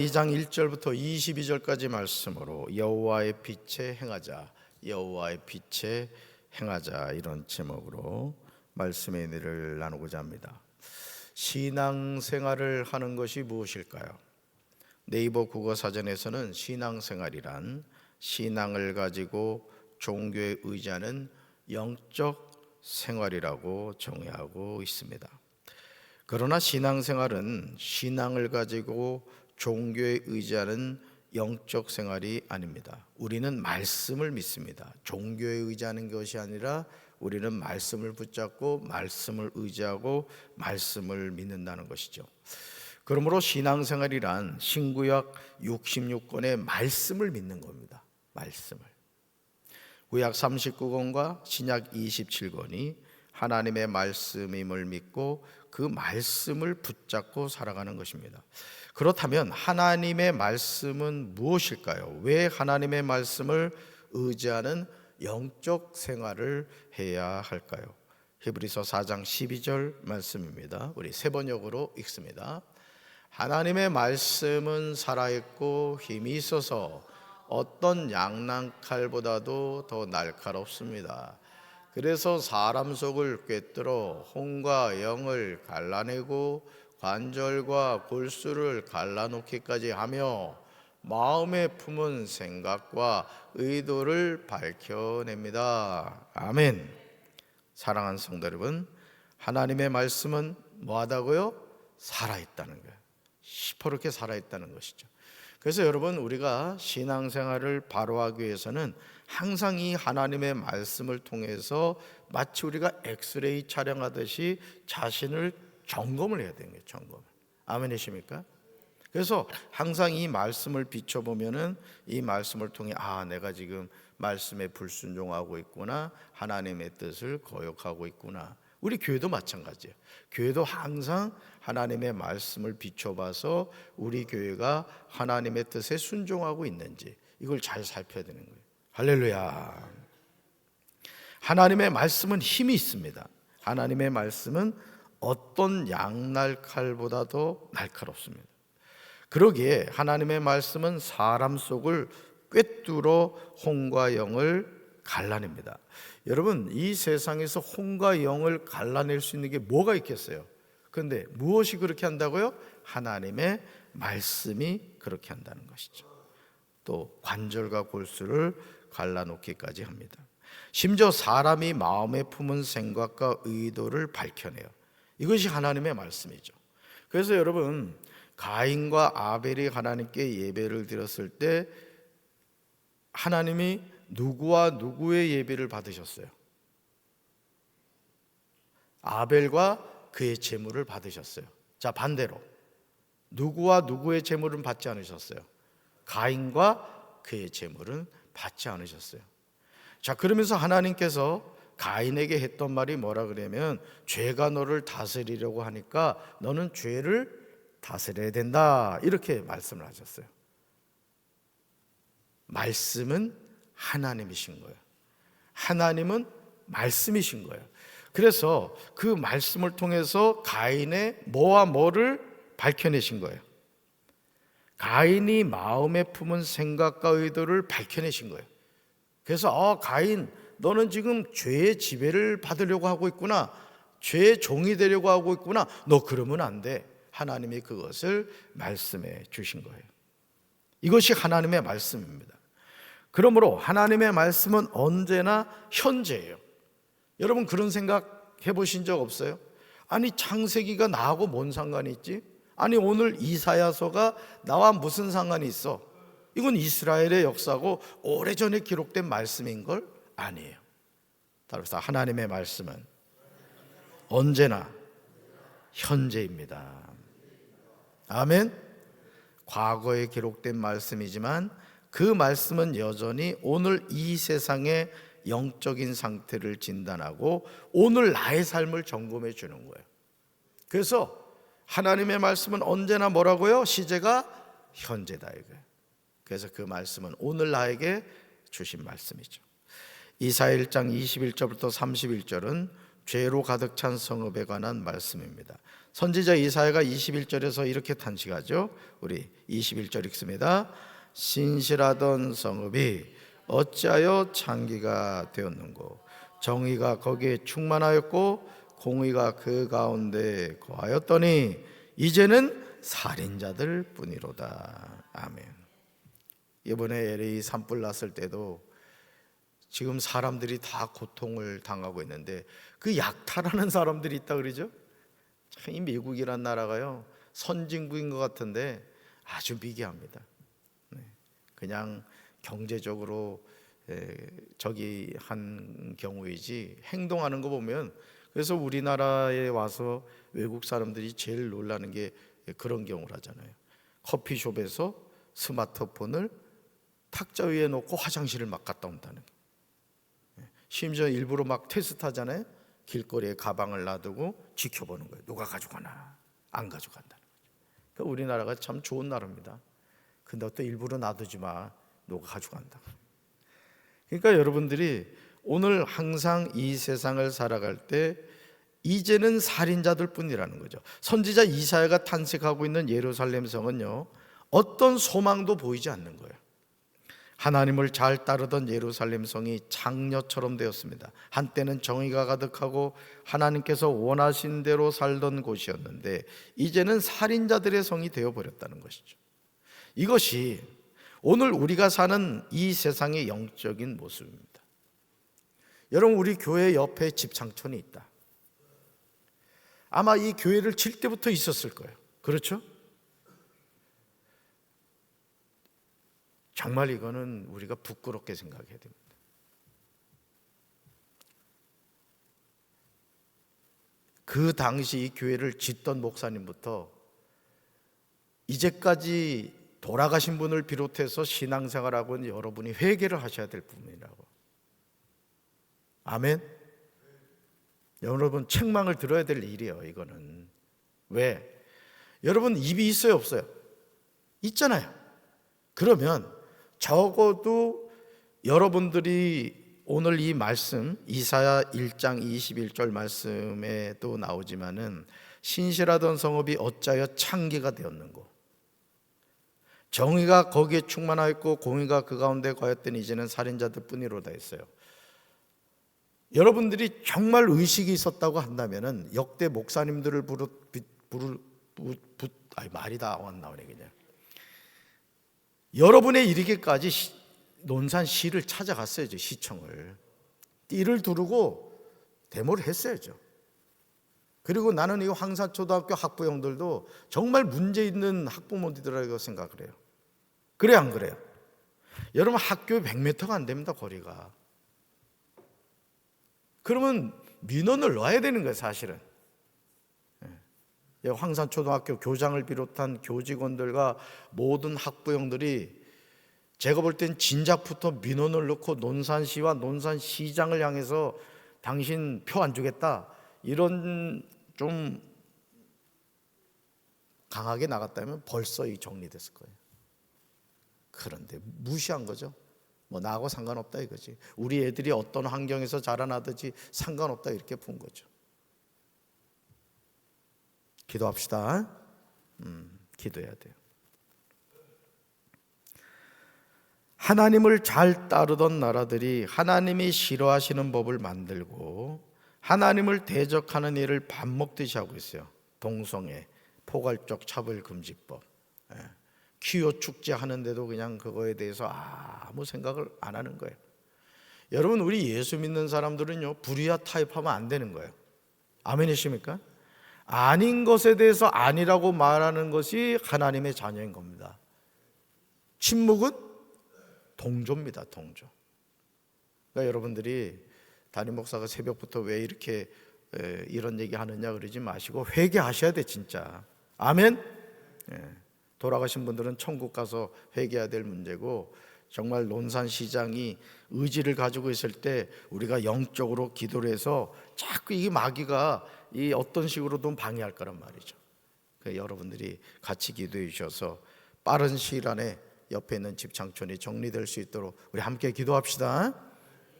2장 1절부터 22절까지 말씀으로 여호와의 빛에 행하자 여호와의 빛에 행하자 이런 제목으로 말씀의 은혜를 나누고자 합니다. 신앙생활을 하는 것이 무엇일까요? 네이버 국어 사전에서는 신앙생활이란 신앙을 가지고 종교에 의지하는 영적 생활이라고 정의하고 있습니다. 그러나 신앙생활은 신앙을 가지고 종교에 의지하는 영적 생활이 아닙니다. 우리는 말씀을 믿습니다. 종교에 의지하는 것이 아니라 우리는 말씀을 붙잡고 말씀을 의지하고 말씀을 믿는다는 것이죠. 그러므로 신앙생활이란 신구약 66권의 말씀을 믿는 겁니다. 말씀을. 구약 39권과 신약 27권이 하나님의 말씀임을 믿고 그 말씀을 붙잡고 살아가는 것입니다. 그렇다면 하나님의 말씀은 무엇일까요? 왜 하나님의 말씀을 의지하는 영적 생활을 해야 할까요? 히브리서 4장 12절 말씀입니다. 우리 세 번역으로 읽습니다. 하나님의 말씀은 살아있고 힘이 있어서 어떤 양난칼보다도 더 날카롭습니다. 그래서 사람 속을 꿰뚫어 혼과 영을 갈라내고 관절과 골수를 갈라놓기까지 하며 마음에 품은 생각과 의도를 밝혀냅니다. 아멘. 사랑하는 성도 여러분, 하나님의 말씀은 뭐하다고요? 살아있다는 거예요. 시퍼렇게 살아있다는 것이죠. 그래서 여러분 우리가 신앙생활을 바로 하기 위해서는 항상 이 하나님의 말씀을 통해서 마치 우리가 엑스레이 촬영하듯이 자신을 점검을 해야 되는 거예요. 점검. 아멘이십니까? 그래서 항상 이 말씀을 비춰보면은 이 말씀을 통해 아 내가 지금 말씀에 불순종하고 있구나 하나님의 뜻을 거역하고 있구나 우리 교회도 마찬가지예요. 교회도 항상 하나님의 말씀을 비춰봐서 우리 교회가 하나님의 뜻에 순종하고 있는지 이걸 잘 살펴야 되는 거예요. 할렐루야. 하나님의 말씀은 힘이 있습니다. 하나님의 말씀은 어떤 양날 칼보다도 날카롭습니다. 그러기에 하나님의 말씀은 사람 속을 꿰뚫어 홍과 영을 갈라냅니다. 여러분, 이 세상에서 홍과 영을 갈라낼 수 있는 게 뭐가 있겠어요? 그런데 무엇이 그렇게 한다고요? 하나님의 말씀이 그렇게 한다는 것이죠. 또 관절과 골수를 갈라놓기까지 합니다. 심지어 사람이 마음에 품은 생각과 의도를 밝혀내요. 이것이 하나님의 말씀이죠. 그래서 여러분 가인과 아벨이 하나님께 예배를 드렸을 때 하나님이 누구와 누구의 예배를 받으셨어요? 아벨과 그의 제물을 받으셨어요. 자, 반대로 누구와 누구의 제물은 받지 않으셨어요? 가인과 그의 제물은 받지 않으셨어요. 자, 그러면서 하나님께서 가인에게 했던 말이 뭐라 그러면 죄가 너를 다스리려고 하니까 너는 죄를 다스려야 된다. 이렇게 말씀을 하셨어요. 말씀은 하나님이신 거예요. 하나님은 말씀이신 거예요. 그래서 그 말씀을 통해서 가인의 뭐와 뭐를 밝혀내신 거예요. 가인이 마음에 품은 생각과 의도를 밝혀내신 거예요. 그래서 어 가인 너는 지금 죄의 지배를 받으려고 하고 있구나. 죄의 종이 되려고 하고 있구나. 너 그러면 안 돼. 하나님이 그것을 말씀해 주신 거예요. 이것이 하나님의 말씀입니다. 그러므로 하나님의 말씀은 언제나 현재예요. 여러분 그런 생각 해보신 적 없어요? 아니 창세기가 나하고 뭔 상관이 있지? 아니 오늘 이사야서가 나와 무슨 상관이 있어? 이건 이스라엘의 역사고 오래전에 기록된 말씀인 걸 아니에요. 따라서 하나님의 말씀은 언제나 현재입니다. 아멘. 과거에 기록된 말씀이지만 그 말씀은 여전히 오늘 이 세상의 영적인 상태를 진단하고 오늘 나의 삶을 점검해 주는 거예요. 그래서 하나님의 말씀은 언제나 뭐라고요? 시제가 현재다 이거예요. 그래서 그 말씀은 오늘 나에게 주신 말씀이죠. 이사야 1장 21절부터 31절은 죄로 가득 찬 성읍에 관한 말씀입니다. 선지자 이사야가 21절에서 이렇게 탄식하죠. 우리 21절 읽습니다. 신실하던 성읍이 어찌하여 창기가 되었는고 정의가 거기에 충만하였고 공의가 그 가운데 거하였더니 이제는 살인자들 뿐이로다. 아멘. 이번에 LA 산불 났을 때도 지금 사람들이 다 고통을 당하고 있는데 그 약탈하는 사람들이 있다 그러죠? 참 이 미국이란 나라가요 선진국인 것 같은데 아주 미개합니다. 네. 그냥 경제적으로 에, 저기 한 경우이지 행동하는 거 보면 그래서 우리나라에 와서 외국 사람들이 제일 놀라는 게 그런 경우를 하잖아요. 커피숍에서 스마트폰을 탁자 위에 놓고 화장실을 막 갔다 온다는 게. 심지어 일부러 막 테스트하잖아요. 길거리에 가방을 놔두고 지켜보는 거예요. 누가 가져가나 안 가져간다는 거죠. 그러니까 우리나라가 참 좋은 나라입니다. 근데 또 일부러 놔두지 마. 누가 가져간다. 그러니까 여러분들이 오늘 항상 이 세상을 살아갈 때 이제는 살인자들 뿐이라는 거죠. 선지자 이사야가 탄식하고 있는 예루살렘 성은요. 어떤 소망도 보이지 않는 거예요. 하나님을 잘 따르던 예루살렘 성이 장녀처럼 되었습니다. 한때는 정의가 가득하고 하나님께서 원하신 대로 살던 곳이었는데 이제는 살인자들의 성이 되어 버렸다는 것이죠. 이것이 오늘 우리가 사는 이 세상의 영적인 모습입니다. 여러분 우리 교회 옆에 집창촌이 있다. 아마 이 교회를 칠 때부터 있었을 거예요. 그렇죠? 정말 이거는 우리가 부끄럽게 생각해야 됩니다. 그 당시 이 교회를 짓던 목사님부터 이제까지 돌아가신 분을 비롯해서 신앙생활하고 여러분이 회개를 하셔야 될 부분이라고. 아멘. 여러분 책망을 들어야 될 일이에요. 이거는 왜? 여러분 입이 있어요, 없어요? 있잖아요. 그러면 적어도 여러분들이 오늘 이 말씀 이사야 1장 21절 말씀에도 나오지만은 신실하던 성읍이 어찌하여 창기가 되었는고 정의가 거기에 충만하였고 공의가 그 가운데 거했더니 이제는 살인자들 뿐이로다 했어요. 여러분들이 정말 의식이 있었다고 한다면은 역대 목사님들을 부르 부르 부, 부, 아니 말이 다 안 나오네 그냥. 여러분의 이르기까지 시, 논산 시를 찾아갔어야죠 시청을 띠를 두르고 데모를 했어야죠. 그리고 나는 이 황사초등학교 학부형들도 정말 문제 있는 학부모들이라고 생각을 해요. 그래 안 그래요? 여러분 학교 100m가 안 됩니다 거리가. 그러면 민원을 넣어야 되는 거예요 사실은. 예, 황산초등학교 교장을 비롯한 교직원들과 모든 학부형들이 제가 볼 땐 진작부터 민원을 넣고 논산시와 논산시장을 향해서 당신 표 안 주겠다 이런 좀 강하게 나갔다면 벌써 이 정리됐을 거예요. 그런데 무시한 거죠. 뭐 나하고 상관없다 이거지. 우리 애들이 어떤 환경에서 자라나든지 상관없다 이렇게 본 거죠. 기도합시다. 음, 기도해야 돼요. 하나님을 잘 따르던 나라들이 하나님이 싫어하시는 법을 만들고 하나님을 대적하는 일을 밥 먹듯이 하고 있어요. 동성애, 포괄적 차별 금지법, 예. 퀴어 축제 하는데도 그냥 그거에 대해서 아무 생각을 안 하는 거예요. 여러분 우리 예수 믿는 사람들은요 불의와 타협하면 안 되는 거예요. 아멘이십니까? 아닌 것에 대해서 아니라고 말하는 것이 하나님의 자녀인 겁니다. 침묵은 동조입니다, 동조. 그러니까 여러분들이 담임 목사가 새벽부터 왜 이렇게 이런 얘기 하느냐 그러지 마시고 회개하셔야 돼, 진짜. 아멘? 예. 돌아가신 분들은 천국 가서 회개해야 될 문제고 정말 논산 시장이 의지를 가지고 있을 때 우리가 영적으로 기도를 해서 자꾸 이 마귀가 이 어떤 식으로든 방해할 거란 말이죠. 그러니까 여러분들이 같이 기도해 주셔서 빠른 시일 안에 옆에 있는 집창촌이 정리될 수 있도록 우리 함께 기도합시다.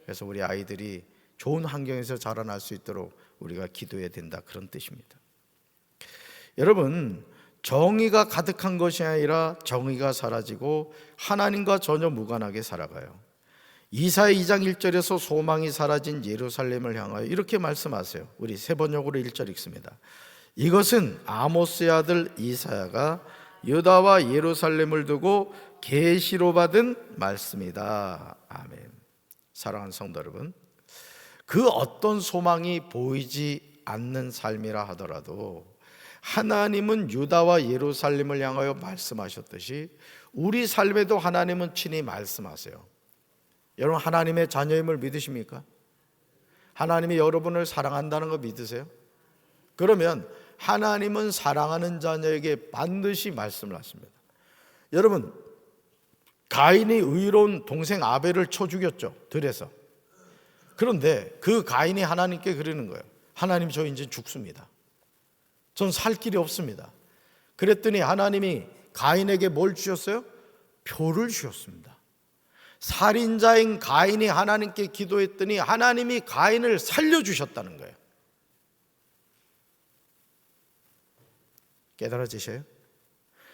그래서 우리 아이들이 좋은 환경에서 자라날 수 있도록 우리가 기도해야 된다 그런 뜻입니다. 여러분 정의가 가득한 것이 아니라 정의가 사라지고 하나님과 전혀 무관하게 살아가요. 이사야 2장 1절에서 소망이 사라진 예루살렘을 향하여 이렇게 말씀하세요. 우리 세 번역으로 1절 읽습니다. 이것은 아모스의 아들 이사야가 유다와 예루살렘을 두고 계시로 받은 말씀이다. 아멘. 사랑하는 성도 여러분, 그 어떤 소망이 보이지 않는 삶이라 하더라도 하나님은 유다와 예루살렘을 향하여 말씀하셨듯이 우리 삶에도 하나님은 친히 말씀하세요. 여러분 하나님의 자녀임을 믿으십니까? 하나님이 여러분을 사랑한다는 거 믿으세요? 그러면 하나님은 사랑하는 자녀에게 반드시 말씀을 하십니다. 여러분 가인이 의로운 동생 아벨을 쳐 죽였죠. 들에서. 그런데 그 가인이 하나님께 그러는 거예요. 하나님 저 이제 죽습니다. 전 살 길이 없습니다. 그랬더니 하나님이 가인에게 뭘 주셨어요? 표를 주셨습니다. 살인자인 가인이 하나님께 기도했더니 하나님이 가인을 살려주셨다는 거예요. 깨달아지셔요?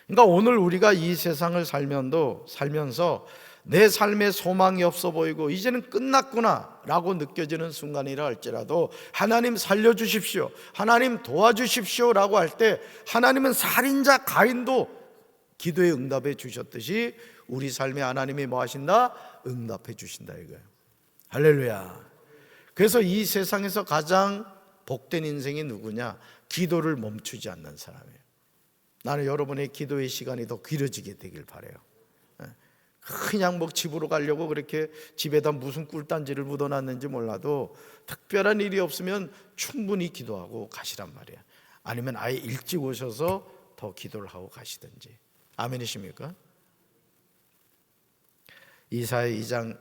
그러니까 오늘 우리가 이 세상을 살면서 내 삶에 소망이 없어 보이고 이제는 끝났구나 라고 느껴지는 순간이라 할지라도 하나님 살려 주십시오. 하나님 도와주십시오 라고 할 때 하나님은 살인자 가인도 기도에 응답해 주셨듯이 우리 삶에 하나님이 뭐 하신다? 응답해 주신다 이거예요. 할렐루야. 그래서 이 세상에서 가장 복된 인생이 누구냐? 기도를 멈추지 않는 사람이에요. 나는 여러분의 기도의 시간이 더 길어지게 되길 바래요. 예. 그냥 뭐 집으로 가려고 그렇게 집에다 무슨 꿀단지를 묻어놨는지 몰라도 특별한 일이 없으면 충분히 기도하고 가시란 말이야. 아니면 아예 일찍 오셔서 더 기도를 하고 가시든지. 아멘이십니까? 이사야 2장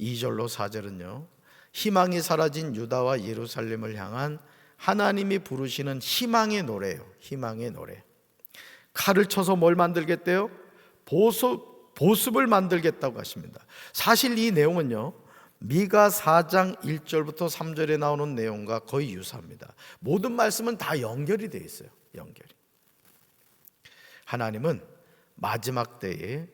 2절로 4절은요. 희망이 사라진 유다와 예루살렘을 향한 하나님이 부르시는 희망의 노래예요. 희망의 노래. 칼을 쳐서 뭘 만들겠대요? 보습, 보습을 만들겠다고 하십니다. 사실 이 내용은요. 미가 4장 1절부터 3절에 나오는 내용과 거의 유사합니다. 모든 말씀은 다 연결이 되어 있어요. 연결이. 하나님은 마지막 때에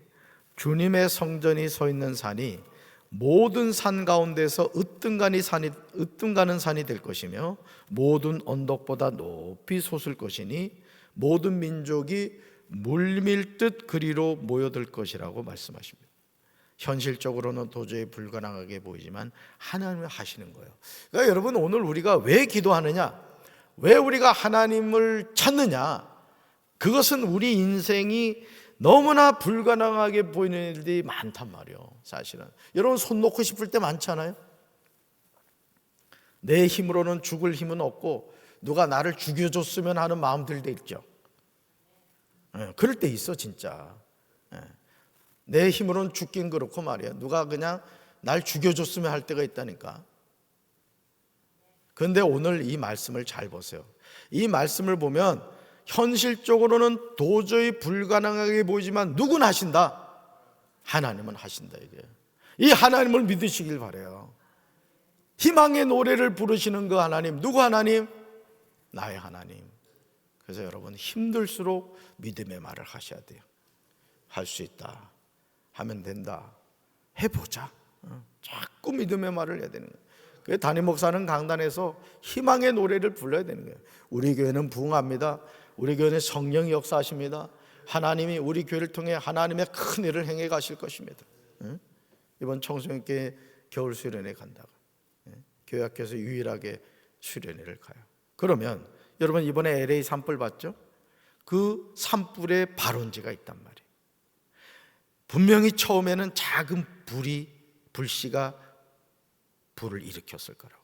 주님의 성전이 서 있는 산이 모든 산 가운데서 으뜸가는 산이 으뜸가는 산이 될 것이며 모든 언덕보다 높이 솟을 것이니 모든 민족이 물밀듯 그리로 모여들 것이라고 말씀하십니다. 현실적으로는 도저히 불가능하게 보이지만 하나님이 하시는 거예요. 그러니까 여러분 오늘 우리가 왜 기도하느냐? 왜 우리가 하나님을 찾느냐? 그것은 우리 인생이 너무나 불가능하게 보이는 일들이 많단 말이에요. 사실은 여러분 손 놓고 싶을 때 많잖아요. 내 힘으로는 죽을 힘은 없고 누가 나를 죽여줬으면 하는 마음들 때 있죠. 예, 그럴 때 있어 진짜. 예. 내 힘으로는 죽긴 그렇고 말이야. 누가 그냥 날 죽여줬으면 할 때가 있다니까. 그런데 오늘 이 말씀을 잘 보세요. 이 말씀을 보면 현실적으로는 도저히 불가능하게 보이지만 누군 하신다? 하나님은 하신다 이게. 이 하나님을 믿으시길 바래요. 희망의 노래를 부르시는 그 하나님 누구 하나님? 나의 하나님. 그래서 여러분 힘들수록 믿음의 말을 하셔야 돼요. 할 수 있다. 하면 된다. 해보자. 어, 자꾸 믿음의 말을 해야 되는 거예요. 그 담임 목사는 강단에서 희망의 노래를 불러야 되는 거예요. 우리 교회는 부흥합니다. 우리 교회는 성령이 역사하십니다. 하나님이 우리 교회를 통해 하나님의 큰 일을 행해 가실 것입니다. 이번 청소년께 겨울 수련회 간다가 교회 학교에서 유일하게 수련회를 가요. 그러면 여러분 이번에 LA 산불 봤죠? 그 산불에 발원지가 있단 말이에요. 분명히 처음에는 작은 불이 불씨가 불을 일으켰을 거라고.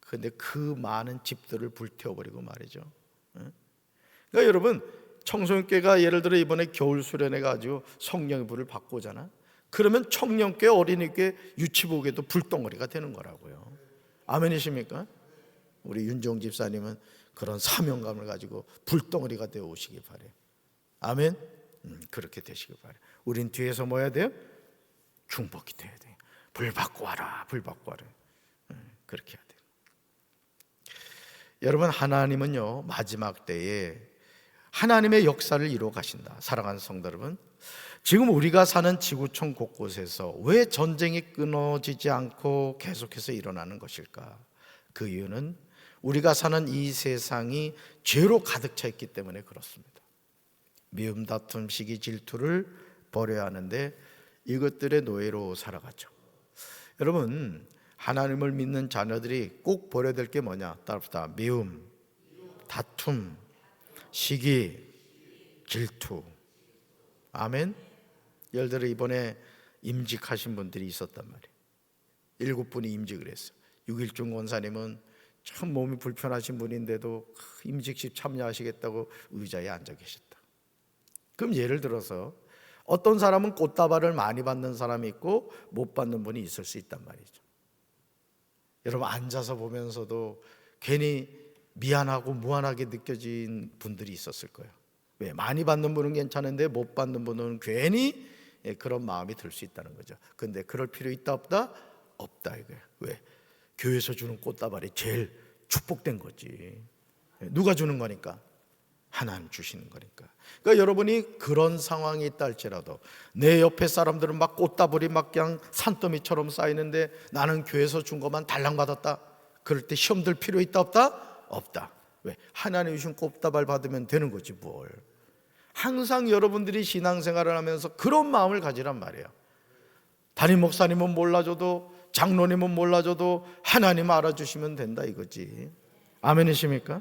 그런데 그 많은 집들을 불태워버리고 말이죠. 그러니까 여러분 청소년교가 예를 들어 이번에 겨울 수련회 가지고 성령의 불을 받고 오잖아. 그러면 청년교 어린이교 유치복에도 불덩어리가 되는 거라고요. 아멘이십니까? 우리 윤종 집사님은 그런 사명감을 가지고 불덩어리가 되어 오시길 바래요. 아멘. 음, 그렇게 되시길 바래요. 우린 뒤에서 뭐 해야 돼요? 중복이 돼야 돼요. 불 받고 와라, 불 받고 와라. 음, 그렇게 해야 돼요. 여러분 하나님은요 마지막 때에 하나님의 역사를 이루어 가신다. 사랑하는 성도 여러분. 지금 우리가 사는 지구촌 곳곳에서 왜 전쟁이 끊어지지 않고 계속해서 일어나는 것일까? 그 이유는 우리가 사는 이 세상이 죄로 가득 차 있기 때문에 그렇습니다. 미움, 다툼, 시기, 질투를 버려야 하는데 이것들의 노예로 살아가죠. 여러분, 하나님을 믿는 자녀들이 꼭 버려야 될 게 뭐냐? 따릅시다. 미움, 다툼, 시기, 질투. 아멘. 예를 들어 이번에 임직하신 분들이 있었단 말이에요. 일곱 분이 임직을 했어요. 육일중 원사님은 참 몸이 불편하신 분인데도 임직식 참여하시겠다고 의자에 앉아 계셨다. 그럼 예를 들어서 어떤 사람은 꽃다발을 많이 받는 사람이 있고 못 받는 분이 있을 수 있단 말이죠. 여러분 앉아서 보면서도 괜히 미안하고 무한하게 느껴진 분들이 있었을 거예요. 왜 많이 받는 분은 괜찮은데 못 받는 분은 괜히 예, 그런 마음이 들 수 있다는 거죠. 근데 그럴 필요 있다 없다? 없다 이거예요. 왜? 교회에서 주는 꽃다발이 제일 축복된 거지. 예, 누가 주는 거니까? 하나님 주시는 거니까. 그러니까 여러분이 그런 상황이 있다 할지라도 내 옆에 사람들은 막 꽃다발이 막 그냥 산더미처럼 쌓이는데 나는 교회에서 준 것만 달랑 받았다. 그럴 때 시험 들 필요 있다 없다? 없다. 왜? 하나님 주신 꽃다발 받으면 되는 거지 뭘. 항상 여러분들이 신앙생활을 하면서 그런 마음을 가지란 말이에요. 담임 목사님은 몰라줘도 장로님은 몰라줘도 하나님 알아주시면 된다 이거지. 아멘이십니까?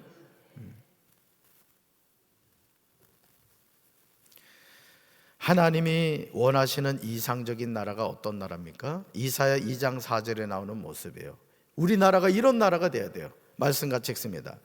하나님이 원하시는 이상적인 나라가 어떤 나라입니까? 이사야 2장 4절에 나오는 모습이에요. 우리나라가 이런 나라가 돼야 돼요. 말씀 같이 읽습니다.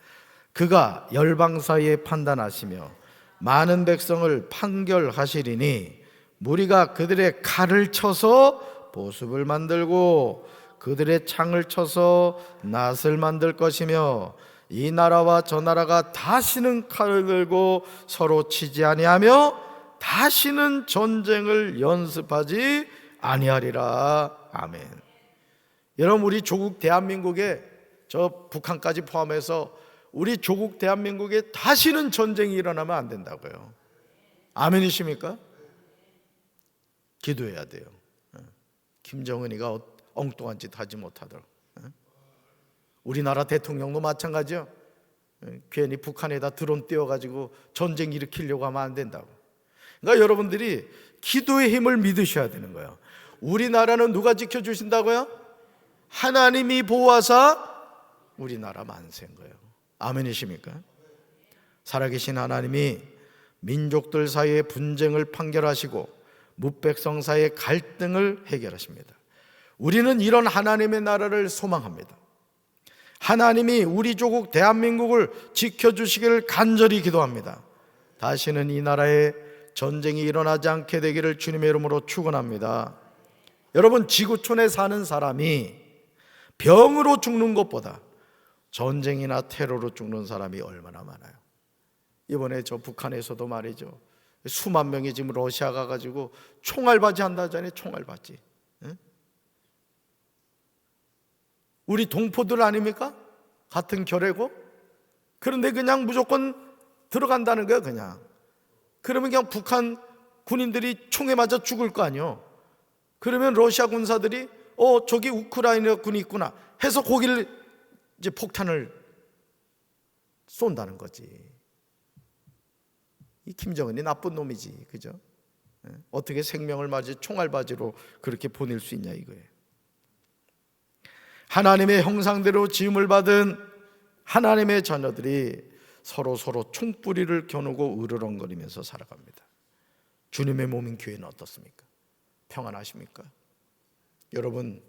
그가 열방 사이에 판단하시며 많은 백성을 판결하시리니 무리가 그들의 칼을 쳐서 보습을 만들고 그들의 창을 쳐서 낫을 만들 것이며 이 나라와 저 나라가 다시는 칼을 들고 서로 치지 아니하며 다시는 전쟁을 연습하지 아니하리라. 아멘. 여러분 우리 조국 대한민국에 저 북한까지 포함해서 우리 조국 대한민국에 다시는 전쟁이 일어나면 안 된다고요. 아멘이십니까? 기도해야 돼요. 어. 김정은이가 엉뚱한 짓 하지 못하도록. 어. 우리나라 대통령도 마찬가지요. 어, 괜히 북한에다 드론 띄워가지고 전쟁 일으키려고 하면 안 된다고. 그러니까 여러분들이 기도의 힘을 믿으셔야 되는 거예요. 우리나라는 누가 지켜주신다고요? 하나님이 보호하사 우리나라 만세인 거예요. 아멘이십니까? 살아계신 하나님이 민족들 사이의 분쟁을 판결하시고 무백성 사이의 갈등을 해결하십니다. 우리는 이런 하나님의 나라를 소망합니다. 하나님이 우리 조국 대한민국을 지켜주시기를 간절히 기도합니다. 다시는 이 나라에 전쟁이 일어나지 않게 되기를 주님의 이름으로 축원합니다. 여러분 지구촌에 사는 사람이 병으로 죽는 것보다 전쟁이나 테러로 죽는 사람이 얼마나 많아요. 이번에 저 북한에서도 말이죠. 수만 명이 지금 러시아 가가지고 총알바지 한다잖아요. 총알바지. 응? 우리 동포들 아닙니까? 같은 결례고. 그런데 그냥 무조건 들어간다는 거예요. 그냥. 그러면 그냥 북한 군인들이 총에 맞아 죽을 거 아니요. 그러면 러시아 군사들이 어 저기 우크라이나 군이 있구나 해서 거기를 이제 폭탄을 쏜다는 거지. 이 김정은이 나쁜 놈이지, 그죠? 예? 어떻게 생명을 맞이 총알바지로 그렇게 보낼 수 있냐 이거예요. 하나님의 형상대로 지음을 받은 하나님의 자녀들이 서로 서로 총뿌리를 겨누고 으르렁거리면서 살아갑니다. 주님의 몸인 교회는 어떻습니까? 평안하십니까? 여러분,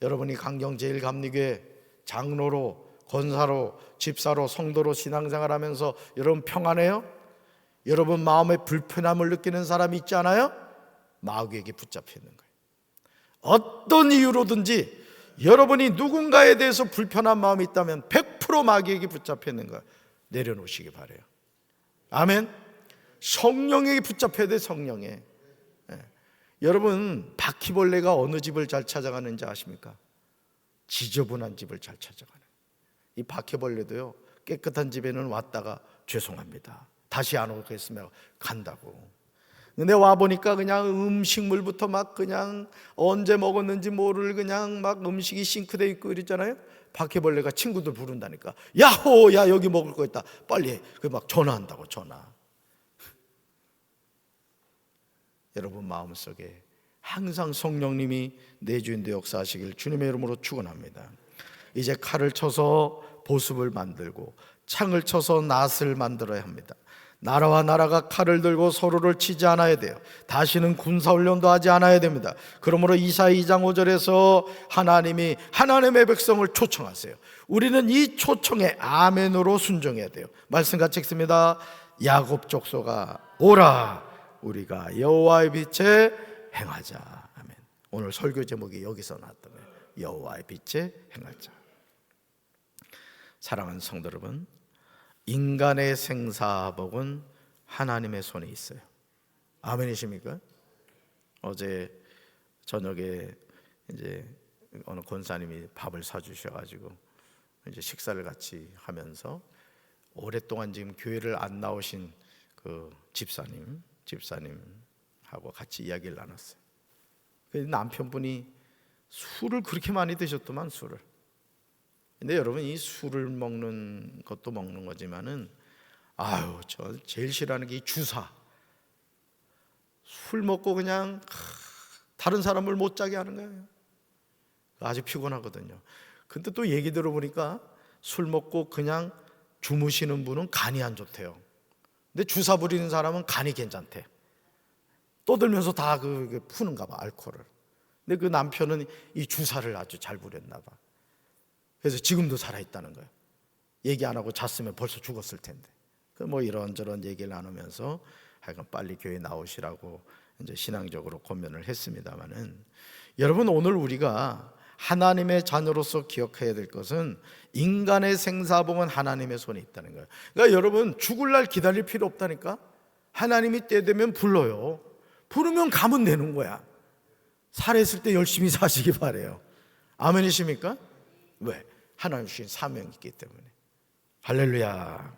여러분이 강경제일감리교회 장로로, 권사로, 집사로, 성도로 신앙생활하면서 여러분 평안해요? 여러분 마음에 불편함을 느끼는 사람이 있지 않아요? 마귀에게 붙잡혀 있는 거예요. 어떤 이유로든지 여러분이 누군가에 대해서 불편한 마음이 있다면 100% 마귀에게 붙잡혀 있는 거예요. 내려놓으시기 바래요. 아멘. 성령에게 붙잡혀야 돼 성령에. 예. 여러분 바퀴벌레가 어느 집을 잘 찾아가는지 아십니까? 지저분한 집을 잘 찾아가는. 이 바퀴벌레도요 깨끗한 집에는 왔다가 죄송합니다. 다시 안 오겠으면 간다고. 근데 와 보니까 그냥 음식물부터 막 그냥 언제 먹었는지 모를 그냥 막 음식이 싱크대 있고 이랬잖아요. 바퀴벌레가 친구들 부른다니까. 야호, 야 여기 먹을 거 있다. 빨리 해. 그막 전화한다고 전화. 여러분 마음속에 항상 성령님이 내 주인도 역사하시길 주님의 이름으로 축원합니다. 이제 칼을 쳐서 보습을 만들고 창을 쳐서 낫을 만들어야 합니다. 나라와 나라가 칼을 들고 서로를 치지 않아야 돼요. 다시는 군사 훈련도 하지 않아야 됩니다. 그러므로 이사 2장 5절에서 하나님이 하나님의 백성을 초청하세요. 우리는 이 초청에 아멘으로 순종해야 돼요. 말씀 같이 읽습니다. 야곱 족소가 오라 우리가 여호와의 빛에 행하자. 아멘. 오늘 설교 제목이 여기서 나왔던 거예요. 여호와의 빛에 행하자. 사랑하는 성도 여러분, 인간의 생사복은 하나님의 손에 있어요. 아멘이십니까? 어제 저녁에 이제 어느 권사님이 밥을 사주셔가지고 이제 식사를 같이 하면서 오랫동안 지금 교회를 안 나오신 그 집사님, 집사님하고 같이 이야기를 나눴어요. 그 남편분이 술을 그렇게 많이 드셨더만 술을. 근데 여러분 이 술을 먹는 것도 먹는 거지만은 아유 저 제일 싫어하는 게 이 주사. 술 먹고 그냥 다른 사람을 못 자게 하는 거예요. 아주 피곤하거든요. 근데 또 얘기 들어보니까 술 먹고 그냥 주무시는 분은 간이 안 좋대요. 근데 주사 부리는 사람은 간이 괜찮대. 떠들면서 다 그 푸는가 봐 알코올을. 근데 그 남편은 이 주사를 아주 잘 부렸나 봐. 그래서 지금도 살아 있다는 거예요. 얘기 안 하고 잤으면 벌써 죽었을 텐데. 그뭐 이런저런 얘기를 나누면서 하여간 빨리 교회 나오시라고 이제 신앙적으로 권면을 했습니다만은 여러분 오늘 우리가 하나님의 자녀로서 기억해야 될 것은 인간의 생사봉은 하나님의 손에 있다는 거예요. 그러니까 여러분 죽을 날 기다릴 필요 없다니까. 하나님이 때 되면 불러요. 부르면 가면 되는 거야. 살아있을 때 열심히 사시기 바래요. 아멘이십니까? 왜? 하나님 주신 사명이 있기 때문에. 할렐루야.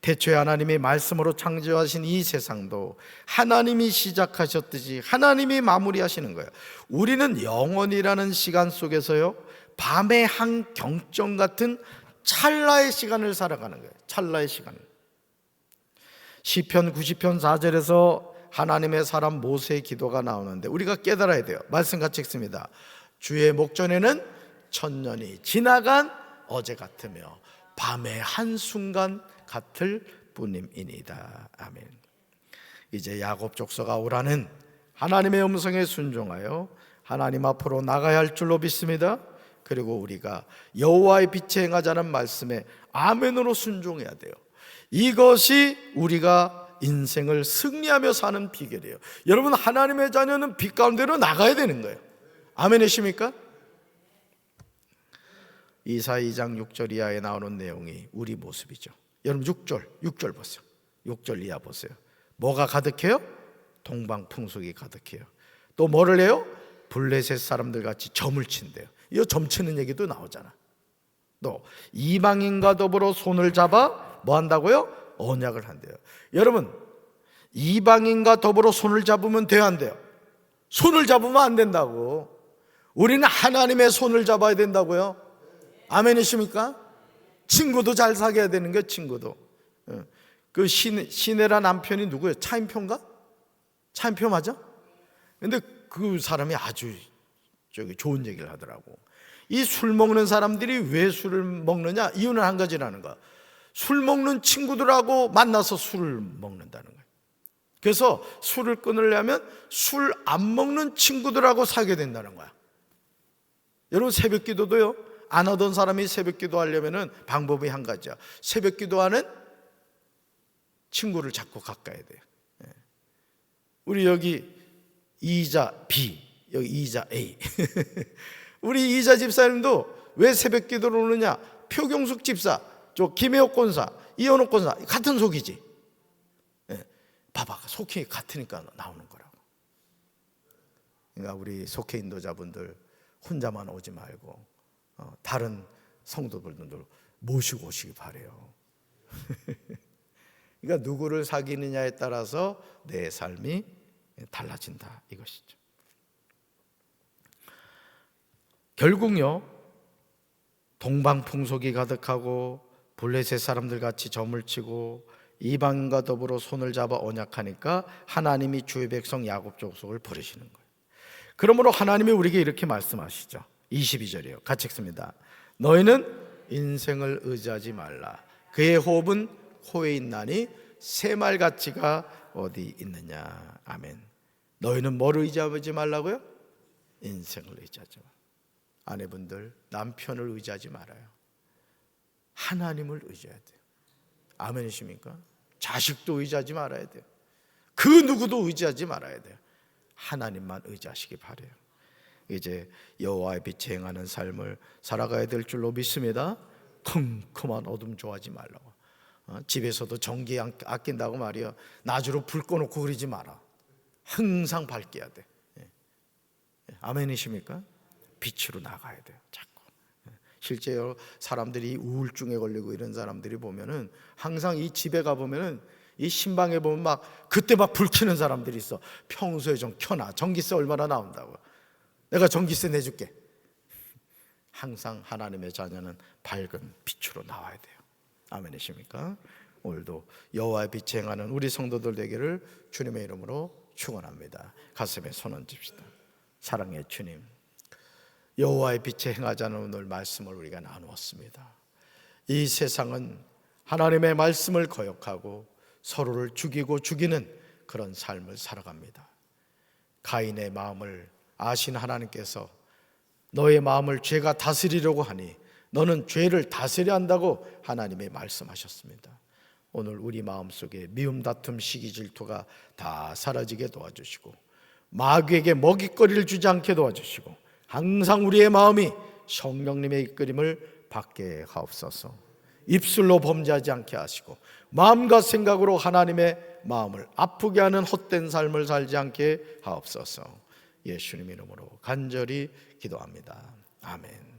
대초에 하나님이 말씀으로 창조하신 이 세상도 하나님이 시작하셨듯이 하나님이 마무리하시는 거예요. 우리는 영원이라는 시간 속에서요, 밤의 한 경점 같은 찰나의 시간을 살아가는 거예요. 찰나의 시간. 시편 90편 4절에서 하나님의 사람 모세의 기도가 나오는데 우리가 깨달아야 돼요. 말씀 같이 읽습니다. 주의 목전에는 천년이 지나간 어제 같으며 밤의 한순간 같을 뿐임이니다. 아멘. 이제 야곱 족서가 오라는 하나님의 음성에 순종하여 하나님 앞으로 나가야 할 줄로 믿습니다. 그리고 우리가 여호와의 빛에 행하자는 말씀에 아멘으로 순종해야 돼요. 이것이 우리가 인생을 승리하며 사는 비결이에요. 여러분 하나님의 자녀는 빛 가운데로 나가야 되는 거예요. 아멘이십니까? 이사 2장 6절 이하에 나오는 내용이 우리 모습이죠. 여러분 6절, 6절 보세요. 6절 이하 보세요. 뭐가 가득해요? 동방 풍속이 가득해요. 또 뭐를 해요? 블레셋 사람들 같이 점을 친대요. 이 점치는 얘기도 나오잖아. 또 이방인과 더불어 손을 잡아 뭐 한다고요? 언약을 한대요. 여러분 이방인과 더불어 손을 잡으면 돼요 안 돼요? 손을 잡으면 안 된다고. 우리는 하나님의 손을 잡아야 된다고요. 아멘이십니까? 친구도 잘 사귀어야 되는 게 친구도. 예. 그 신, 시네라 남편이 누구예요? 차인표인가? 차인표 맞아? 근데 그 사람이 아주 저기 좋은 얘기를 하더라고. 이 술 먹는 사람들이 왜 술을 먹느냐? 이유는 한 가지라는 거야. 술 먹는 친구들하고 만나서 술을 먹는다는 거야. 그래서 술을 끊으려면 술 안 먹는 친구들하고 사게 된다는 거야. 여러분 새벽 기도도요. 안 하던 사람이 새벽 기도 하려면은 방법이 한 가지야. 새벽 기도하는 친구를 자꾸 가까이 돼요. 예. 우리 여기 이자 B, 여기 이자 A. 우리 이자 집사님도 왜 새벽 기도를 오느냐? 표경숙 집사, 저 김혜옥 권사, 이현옥 권사 같은 속이지. 예. 봐봐, 속이 같으니까 나오는 거라고. 그러니까 우리 속해 인도자분들 혼자만 오지 말고 어, 다른 성도분들도 모시고 오시기 바래요. 그러니까 누구를 사귀느냐에 따라서 내 삶이 달라진다 이것이죠. 결국요 동방 풍속이 가득하고 블레셋 사람들 같이 점을 치고 이방인과 더불어 손을 잡아 언약하니까 하나님이 주의 백성 야곱 족속을 부르시는 거예요. 그러므로 하나님이 우리에게 이렇게 말씀하시죠. 22절이요. 같이 읽습니다. 너희는 인생을 의지하지 말라. 그의 호흡은 코에 있나니 새말 가치가 어디 있느냐. 아멘. 너희는 뭘 의지하지 말라고요? 인생을 의지하지 마. 아내분들 남편을 의지하지 말아요. 하나님을 의지해야 돼요. 아멘이십니까? 자식도 의지하지 말아야 돼요. 그 누구도 의지하지 말아야 돼요. 하나님만 의지하시기 바래요. 이제 여호와의 빛에 행하는 삶을 살아가야 될 줄로 믿습니다. 컴컴한 어둠 좋아하지 말라고. 어, 집에서도 전기 안- 아낀다고 말이야. 낮으로 불 꺼놓고 그러지 마라. 항상 밝게 해야 돼. 예. 예, 아멘이십니까? 빛으로 나가야 돼요. 자꾸. 예. 실제로 사람들이 우울증에 걸리고 이런 사람들이 보면은 항상 이 집에 가 보면은 이 신방에 보면 막 그때 막 불 켜는 사람들이 있어. 평소에 좀 켜놔. 전기세 얼마나 나온다고. 내가 전기세 내줄게. 항상 하나님의 자녀는 밝은 빛으로 나와야 돼요. 아멘이십니까? 오늘도 여호와의 빛에 행하는 우리 성도들 되기를 주님의 이름으로 축원합니다. 가슴에 손 얹읍시다. 사랑의 주님. 여호와의 빛에 행하자는 오늘 말씀을 우리가 나누었습니다. 이 세상은 하나님의 말씀을 거역하고 서로를 죽이고 죽이는 그런 삶을 살아갑니다. 가인의 마음을 아신 하나님께서 너의 마음을 죄가 다스리려고 하니 너는 죄를 다스려야 한다고 하나님의 말씀하셨습니다. 오늘 우리 마음속에 미움 다툼 시기 질투가 다 사라지게 도와주시고 마귀에게 먹잇거리를 주지 않게 도와주시고 항상 우리의 마음이 성령님의 이끌림을 받게 하옵소서. 입술로 범죄하지 않게 하시고 마음과 생각으로 하나님의 마음을 아프게 하는 헛된 삶을 살지 않게 하옵소서. 예수님 이름으로 간절히 기도합니다. 아멘.